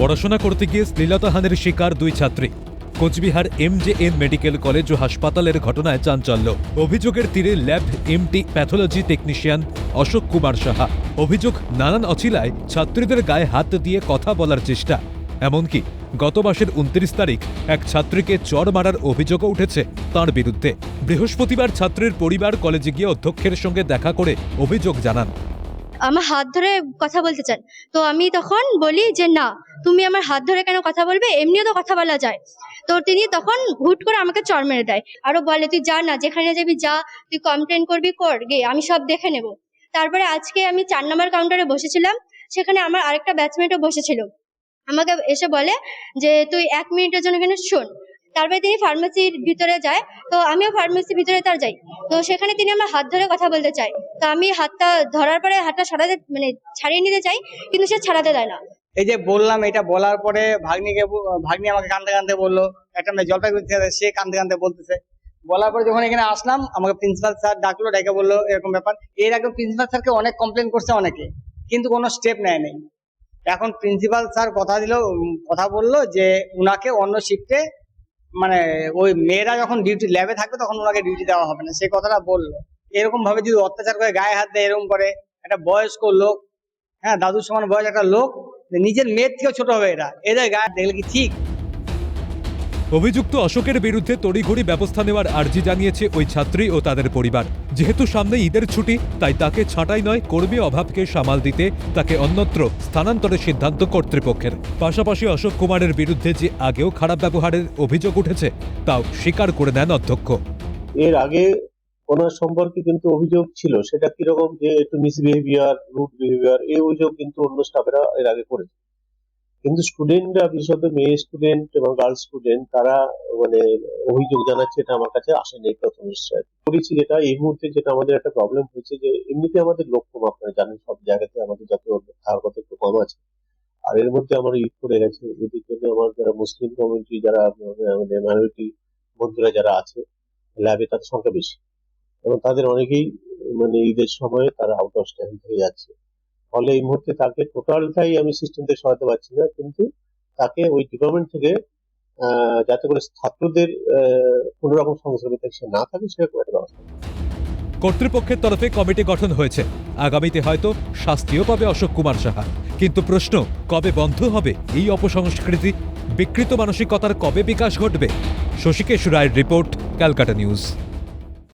পড়াশোনা করতে গিয়ে শ্লীলতাহানের শিকার দুই ছাত্রী। কোচবিহার এমজেএন মেডিকেল কলেজ ও হাসপাতালের ঘটনায় চাঞ্চল্য। অভিযোগের তীরে lab MT pathology technician Ashok Kumar Saha. অভিযোগ নানান অছিলায় ছাত্রীদের গায়ে হাত দিয়ে কথা বলার চেষ্টা। এমনকি গত মাসের উনত্রিশ তারিখ এক ছাত্রীকে চর মারার অভিযোগও উঠেছে তার বিরুদ্ধে। বৃহস্পতিবার ছাত্রীর পরিবার কলেজে গিয়ে অধ্যক্ষের সঙ্গে দেখা করে অভিযোগ জানান। আমার হাত ধরে কথা বলতে চান। তো আমি তখন বলি যে, না, তুমি আমার হাত ধরে কেন কথা বলবে? এমনিও তো কথা বলা যায়। তো তিনি তখন হুট করে আমাকে চর মেরে দেয়। আরও বলে, তুই যা না, যেখানে যাবি যা, তুই কমপ্লেন করবি কর, গে, আমি সব দেখে নেব। তারপরে আজকে আমি চার নম্বর কাউন্টারে বসেছিলাম, সেখানে আমার আরেকটা ব্যাচমেটও বসেছিল। আমাকে এসে বলে যে, তুই এক মিনিটের জন্য এখানে শোন তারপরে তিনি ফার্মেসির ভিতরে যায়, তো আমিও ফার্মেসির ভিতরে তার যাই। তো সেখানে তিনি আমার হাত ধরে কথা বলতে চাই তো আমি হাতটা ধরার পরে হাতটা সরাতে মানে ছাড়িয়ে নিতে চাই, কিন্তু সে ছাড়াতে দেয় না। এই যে বললাম, এটা বলার পরে ভাগ্নিকে ভাগ্নি আমাকে কান্দতে কান্দতে বলল, একটা মেয়ে জলপাইগুড়ি সে কান্দতে কান্দতে বলতেছে। বলার পরে যখন এখানে আসলাম, আমাকে প্রিন্সিপাল স্যার ডাকলো, ডেকে বলল, এরকম ব্যাপার। এর আগে প্রিন্সিপাল স্যারকে অনেক কমপ্লেন করছে অনেকে, কিন্তু কোনো স্টেপ নেয় নেই। এখন প্রিন্সিপাল স্যার কথা দিল কথা বলল যে উনাকে অন্য শিফটে মানে ওই মেয়েরা যখন ডিউটি ল্যাবে থাকবে তখন ওনাকে ডিউটি দেওয়া হবে না। সে কথাটা বলল। এরকম ভাবে যদি অত্যাচার করে, গায়ে হাত দেয় এরকম করে, একটা বয়স্ক লোক হ্যাঁ দাদুর সমান বয়স একটা লোক নিজের মেয়ের থেকেও ছোট হবে এরা। এদের গায়ে দেখলে কি ঠিক? অভিযুক্ত অশোকের বিরুদ্ধে তড়িঘড়ি ব্যবস্থা নেওয়ার আর্জি জানিয়েছে ওই ছাত্রী ও তাদের পরিবার। যেহেতু সামনে ঈদের ছুটি, তাই তাকে ছাঁটাই নয়, কর্মী অভাবকে সামাল দিতে তাকে অন্যত্র স্থানান্তরের সিদ্ধান্ত কর্তৃপক্ষের। পাশাপাশি অশোক কুমারের বিরুদ্ধে যে আগেও খারাপ ব্যবহারের অভিযোগ উঠেছে, তাও স্বীকার করে নেন অধ্যক্ষ। এর আগে ওনার সম্পর্কে কিন্তু অভিযোগ ছিল, সেটা কীরকম যে একটু মিসবিহেভিয়ার রুট বিহেভিয়ার এই অভিযোগ কিন্তু অন্য স্টাফেরা এর আগে করেছে। কিন্তু স্টুডেন্টরা বিশেষত মেয়ে স্টুডেন্ট এবং গার্লস স্টুডেন্ট তারা মানে অভিযোগ জানাচ্ছে এটা আমার কাছে আসেনি প্রথম নিশ্চয়। করেছি যেটা, এই মুহূর্তে যেটা আমাদের একটা প্রবলেম হয়েছে যে এমনিতে আমাদের লক্ষ্য আপনারা জানেন, সব জায়গাতে আমাদের যত খাওয়ার কথা একটু কম আছে। আর এর মধ্যে আমার ঈদ পড়ে গেছে, এদের জন্য আমার যারা মুসলিম কমিউনিটি যারা আমাদের মাইনরিটি বন্ধুরা যারা আছে ল্যাবে তাদের সংখ্যা বেশি। এবং তাদের অনেকেই মানে ঈদের সময় তারা আউট অফ স্ট্যান্ড হয়ে যাচ্ছে। ফলে এই মুহূর্তে তাকে টোটালটাই আমি সিস্টেম থেকে সরাতে পারছি না, কিন্তু তাকে ওই ডিপার্টমেন্ট থেকে যাতে করে ছাত্রদের কোন রকম সমস্যা সে না থাকে সেরকম একটা ব্যবস্থা কর্তৃপক্ষের তরফে কমিটি গঠন হয়েছে। আগামীতে হয়তো শাস্তিও পাবে অশোক কুমার সাহা। কিন্তু প্রশ্ন, কবে বন্ধ হবে? এই অপসংস্কৃতি বিকৃত মানসিকতার কবে বিকাশ ঘটবে? শশীকেশ রায়ের রিপোর্ট, ক্যালকাটা নিউজ।